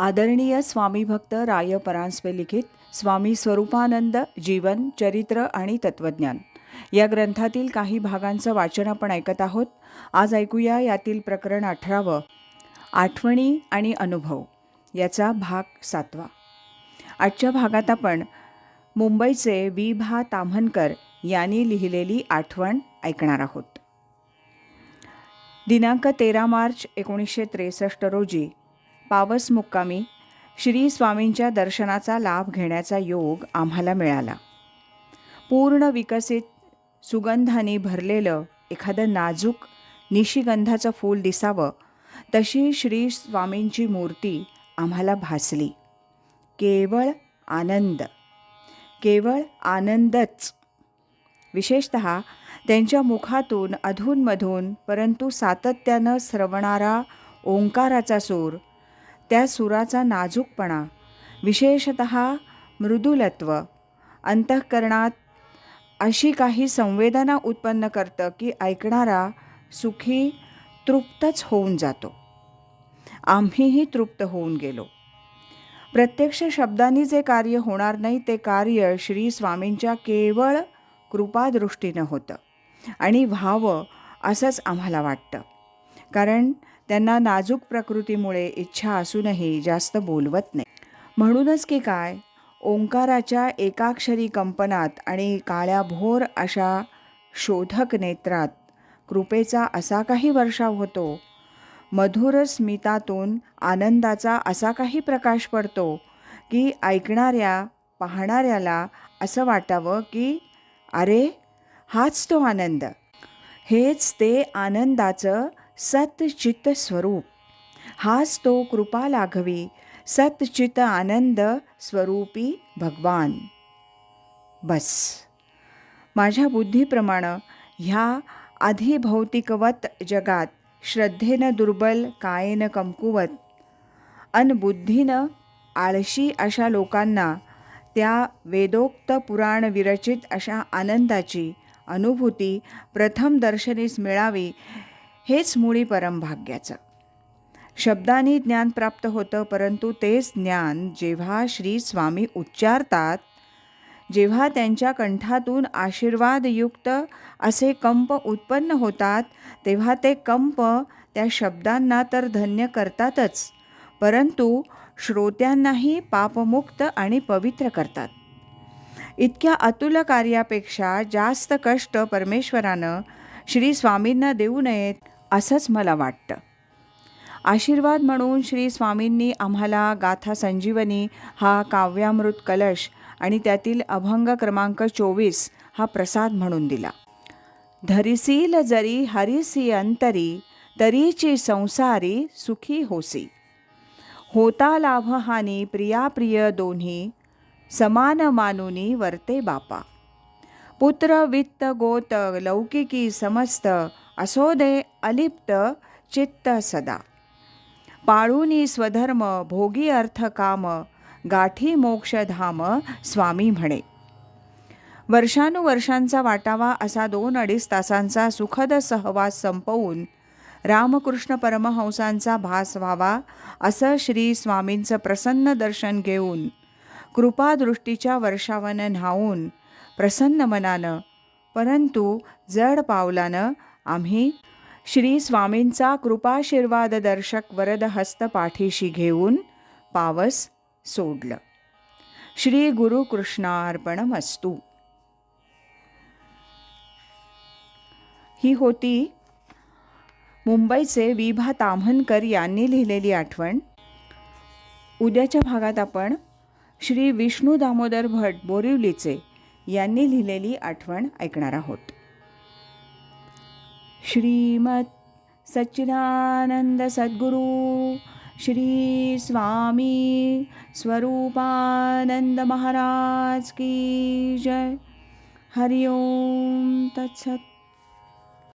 आदरणीय स्वामी भक्त राय परांजपे लिखित स्वामी स्वरूपानंद जीवन चरित्र आणि तत्वज्ञान. या ग्रंथातील काही भागांचं वाचन आपण ऐकत आहोत. आज ऐकूया यातील प्रकरण अठरावं आठवणी आणि अनुभव. याचा भाग सातवा. आजच्या भागात आपण मुंबईचे वि. भा. ताम्हणकर यांनी लिहिलेली आठवण ऐकणार आहोत. दिनांक तेरा मार्च एकोणीसशे त्रेसष्ट रोजी पावस मुक्कामी श्री स्वामींच्या दर्शनाचा लाभ घेण्याचा योग आम्हाला मिळाला. पूर्ण विकसित सुगंधाने भरलेलं एखादं नाजूक निशिगंधाचं फूल दिसावं तशी श्री स्वामींची मूर्ती आम्हाला भासली. केवळ आनंद केवळ आनंदच. विशेषत त्यांच्या मुखातून अधूनमधून परंतु सातत्यानं श्रवणारा ओंकाराचा सूर त्या सुराचा नाजूकपणा विशेषत मृदुलत्व अंतःकरणात अशी काही संवेदना उत्पन्न करतं की ऐकणारा सुखी तृप्तच होऊन जातो. आम्हीही तृप्त होऊन गेलो. प्रत्यक्ष शब्दांनी जे कार्य होणार नाही ते कार्य श्री स्वामींच्या केवळ कृपादृष्टीनं होतं आणि व्हावं असंच आम्हाला वाटतं. कारण त्यांना नाजूक प्रकृतीमुळे इच्छा असूनही जास्त बोलवत नाही. म्हणूनच की काय ओंकाराच्या एकाक्षरी कंपनात आणि काळ्या भोर अशा शोधक नेत्रात कृपेचा असा काही वर्षाव होतो. मधुर स्मितातून आनंदाचा असा काही प्रकाश पडतो की ऐकणाऱ्या पाहणाऱ्याला असं वाटावं की अरे हाच तो आनंद. हेच ते आनंदाचं सतचित्त स्वरूप. हाच तो कृपा लाघवी सतचित आनंद स्वरूपी भगवान. बस. माझ्या बुद्धीप्रमाणे ह्या अधिभौतिकवत जगात श्रद्धेनं दुर्बल कायेनं कमकुवत. अन बुद्धीनं आळशी अशा लोकांना त्या वेदोक्त पुराण विरचित अशा आनंदाची अनुभूती प्रथम दर्शनीस मिळावी हेच मुळी परमभाग्याचं. शब्दांनी ज्ञान प्राप्त होतं परंतु तेच ज्ञान जेव्हा श्री स्वामी उच्चारतात जेव्हा त्यांच्या कंठातून आशीर्वादयुक्त असे कंप उत्पन्न होतात तेव्हा ते कंप त्या शब्दांना तर धन्य करतातच परंतु श्रोत्यांनाही पापमुक्त आणि पवित्र करतात. इतक्या अतुल कार्यापेक्षा जास्त कष्ट परमेश्वरानं श्री स्वामींना देऊ नयेत असंच मला वाटतं. आशीर्वाद म्हणून श्री स्वामींनी आम्हाला गाथा संजीवनी हा काव्यामृत कलश आणि त्यातील अभंग क्रमांक चोवीस हा प्रसाद म्हणून दिला. धरिसील जरी हरिसी अंतरी तरीची संसारी सुखी होसी. होता लाभहानी प्रियाप्रिय दोन्ही समान मानुनी वर्ते बापा. पुत्र वित्त गोत लौकिकी समस्त असो दे अलिप्त चित्त सदा पाळूनी स्वधर्म भोगी अर्थ काम गाठी मोक्षधाम स्वामी म्हणे वर्षानुवर्षांचा वाटावा असा दोन अडीच तासांचा सुखद सहवास संपवून रामकृष्ण परमहंसांचा भास व्हावा असं श्री स्वामींचं प्रसन्न दर्शन घेऊन कृपादृष्टीच्या वर्षावानं न्हावून प्रसन्न मनानं परंतु जड पावलानं आम्ही श्री स्वामींचा कृपाशीर्वाद दर्शक वरदहस्त पाठीशी घेऊन पावस सोडलं. श्री गुरुकृष्णार्पणमस्तू ही होती मुंबईचे विभा ताम्हनकर यांनी लिहिलेली आठवण. उद्याच्या भागात आपण श्री विष्णू दामोदर भट बोरिवलीचे यांनी लिहिलेली आठवण ऐकणार आहोत. श्रीमत् सच्चिदानंद सद्गुरु श्री स्वामी स्वरूपानंद महाराज की जय। हरिओम तत्सत।